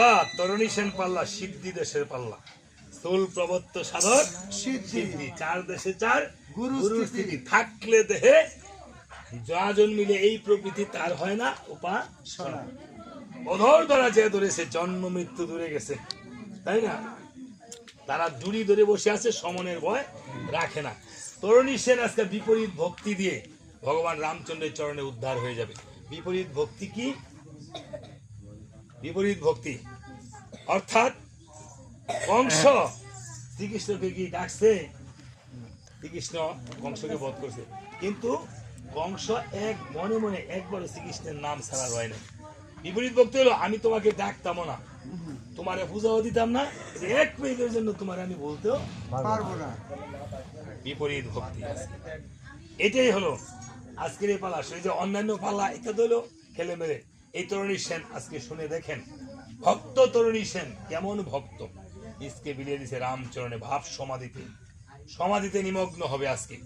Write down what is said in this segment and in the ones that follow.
বাবা তরুণী সেন পাল্লা সিদ্ধি দেশের পাল্লা। স্থূল প্রবত্ত সাধক সিদ্ধি। চার দেশে চার গুরু স্থিতি। থাকলে দেহে যজন মিলে এই প্রকৃতি তার হয় না উপা শোনা অধর ধরা যে ধরেছে জন্ম মৃত্যু দূরে গেছে তাই না? তারা দূরি ধরে বসে আছে সমনের ভয় রাখে না। তরুণী সেন আজকে বিপরীত ভক্তি দিয়ে ভগবান রামচন্দ্রের চরণে উদ্ধার হয়ে যাবে। বিপরীত ভক্তি কি? বিপরীত ভক্তি। অর্থাৎ কংস শ্রীকৃষ্ণকে কি ডাকছে? শ্রীকৃষ্ণ কংসকে বধ করছে। কিন্তু কংস এক, মনে মনে একবার শ্রীকৃষ্ণের নাম ছাড়া রয় না বিপরীত ভক্তি হলো, আমি তোমাকে ডাকতাম না। তোমারে পূজাও দিতাম না। এক মিনিটের জন্য তোমার আমি বলতেও পারব না। বিপরীত ভক্তি। এটাই হলো আজকের এই পালা। সেই যে অন্যান্য পালা এটা তো হলো খেলে মেলে। এই তরুণী সেন আজকে শুনে দেখেন, ভক্ত তরুণী সেন, কেমন ভক্ত? ইসকে বিলিয়ে দিছে রামচরণে, ভাব সমাধিতে। সমাধিতে নিমগ্ন হবে আজকে।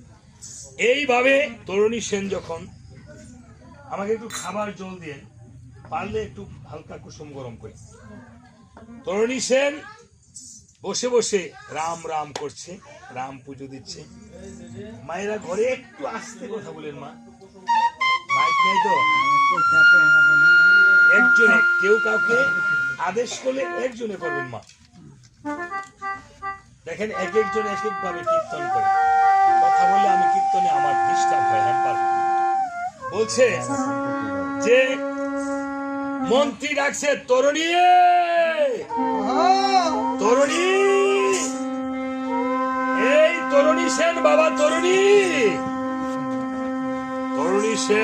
এইভাবে তরুণী সেন যখন আমাকে একটু খাবার জল দিয়ে পারলে একটু হালকা কুসুম গরম করে। তরুণী সেন বসে বসে রাম রাম করছে, রাম পুজো দিচ্ছে। মায়েরা ঘরে একটু আস্তে কথা বলেন মা। মাইক নাই তো? একজনে কেউ কাউকে আদেশ করলে একজনে করবেন মা। দেখেন, এক একজন এক এক ভাবে কীর্তন করে। কথা বললে আমি কীর্তনে আমার ডিস্টার্ব হয় হ্যাম্পার হয়। বলছে, যে মন্ত্রী ডাকছে, তরুণী তরুণী, এই তরুণী সেন বাবা, তরুণী তরুণী সেন